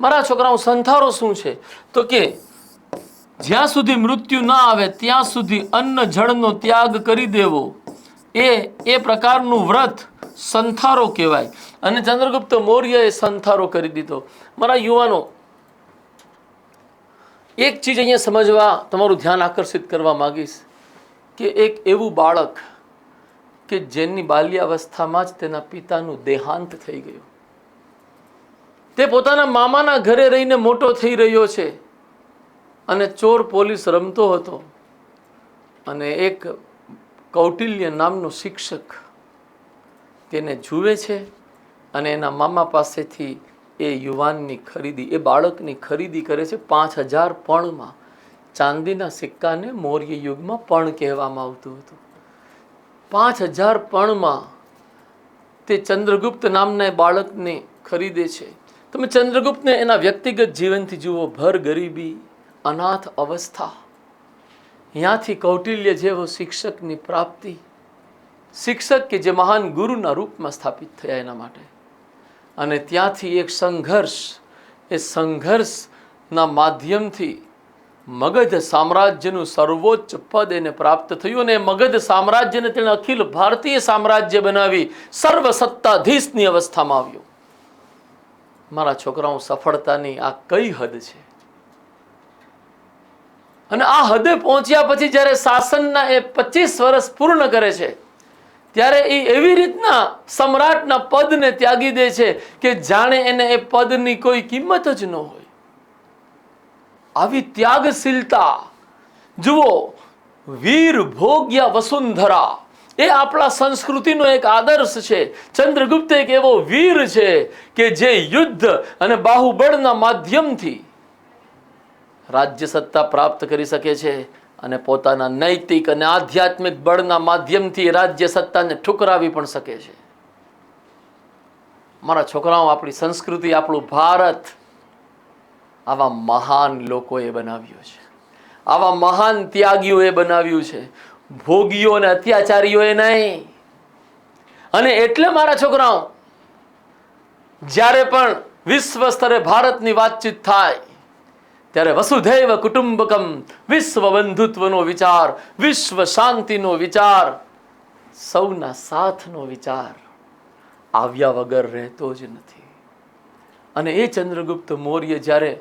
મારા છોકરાઓ, સંથારો શું છે? તો કે, જ્યાં સુધી મૃત્યુ ના આવે, ત્યાં સુધી અન્ન જળનો ત્યાગ કરી દેવો. એ એ પ્રકારનું વ્રત સંથારો કહેવાય. અને ચંદ્રગુપ્ત મૌર્યએ સંથારો કરી દીધો. મારા યુવાનો, એક ચીજ અહીંયા સમજવા, તમારું ધ્યાન આકર્ષિત કરવા માંગીશ કે એક એવું બાળક કે જેની બાલ્યાવસ્થામાં જ તેના પિતાનું દેહાંત થઈ ગયું. તે પોતાના મામાના ઘરે રહીને મોટો થઈ રહ્યો છે. અને ચોર પોલીસ રમતો હતો. અને એક કૌટિલ્ય નામનો શિક્ષક તેને જુએ છે અને એના મામા પાસેથી એ યુવાનની ખરીદી, એ બાળકની ખરીદી કરે છે. પાંચ હજાર પણમાં ચાંદીના સિક્કાને મૌર્ય યુગમાં પણ કહેવામાં આવતું હતું. પાંચ હજાર પણમાં તે ચંદ્રગુપ્ત નામના બાળકને ખરીદે છે. તમે ચંદ્રગુપ્તને એના વ્યક્તિગત જીવનથી જુઓ, ભર ગરીબી, અનાથ અવસ્થા ત્યાંથી કૌટિલ્ય જેવો શિક્ષકની પ્રાપ્તિ, શિક્ષક કે જે મહાન ગુરુના રૂપમાં સ્થાપિત થયા એના માટે. અને ત્યાંથી એક સંઘર્ષ, એ સંઘર્ષના માધ્યમથી મગધ સામ્રાજ્યનું સર્વોચ્ચ પદ એને પ્રાપ્ત થયું અને મગધ સામ્રાજ્યને તેણે અખિલ ભારતીય સામ્રાજ્ય બનાવી, સર્વસત્તાધીશની અવસ્થામાં આવ્યો. મારા છોકરાઓ સફળતાની આ કઈ હદ છે? અને આ હદે પહોંચ્યા પછી જ્યારે શાસનના એ પચીસ વર્ષ પૂર્ણ કરે છે, ત્યારે એ એવી રીતના સમ્રાટના પદને ત્યાગી દે છે કે જાણે એને એ પદની કોઈ કિંમત જ ન હોય. આવી ત્યાગશીલતા, જુઓ વીર ભોગ્યા વસુંધરા એ આપણા સંસ્કૃતિનો એક આદર્શ છે. ચંદ્રગુપ્ત એક એવો વીર છે કે જે યુદ્ધ અને બાહુબળના માધ્યમથી રાજ્ય સત્તા પ્રાપ્ત કરી શકે છે અને પોતાના નૈતિક અને આધ્યાત્મિક બળના માધ્યમથી રાજ્ય સત્તાને ઠુકરાવી પણ શકે છે. મારા છોકરાઓ, આપણી સંસ્કૃતિ, આપણું ભારત આવા મહાન લોકોએ બનાવ્યું છે. આવા મહાન ત્યાગીઓએ બનાવ્યું છે. ભોગીઓ અને અત્યાચારીઓએ નહીં. અને એટલે મારા છોકરાઓ, જ્યારે પણ વિશ્વ સ્તરે ભારતની વાતચીત થાય, ત્યારે વસુધૈવ કુટુંબકમ વિશ્વ બંધુત્વનો વિચાર, વિશ્વ શાંતિનો વિચાર, સૌના સાથનો વિચાર આવ્યા વગર રહેતો જ નથી. અને એ ચંદ્રગુપ્ત મૌર્ય જ્યારે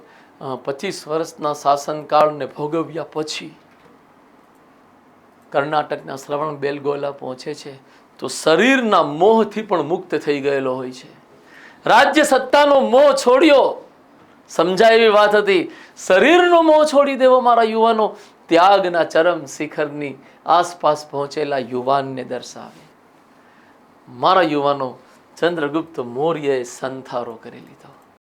પચીસ વર્ષના શાસનકાળને ભોગવ્યા પછી કર્ણાટકના શ્રવણ બેલગોલા પહોંચે છે, તો શરીરના મોહથી પણ મુક્ત થઈ ગયેલો હોય છે. રાજ્ય સત્તાનો મોહ છોડ્યો. સમજાય એવી વાત હતી, શરીરનો મોહ છોડી દેવો મારા યુવાનો. ત્યાગના ચરમ શિખરની આસપાસ પહોંચેલા યુવાનને દર્શાવે. મારા યુવાનો, ચંદ્રગુપ્ત મૌર્યએ સંથારો કરી લીધો.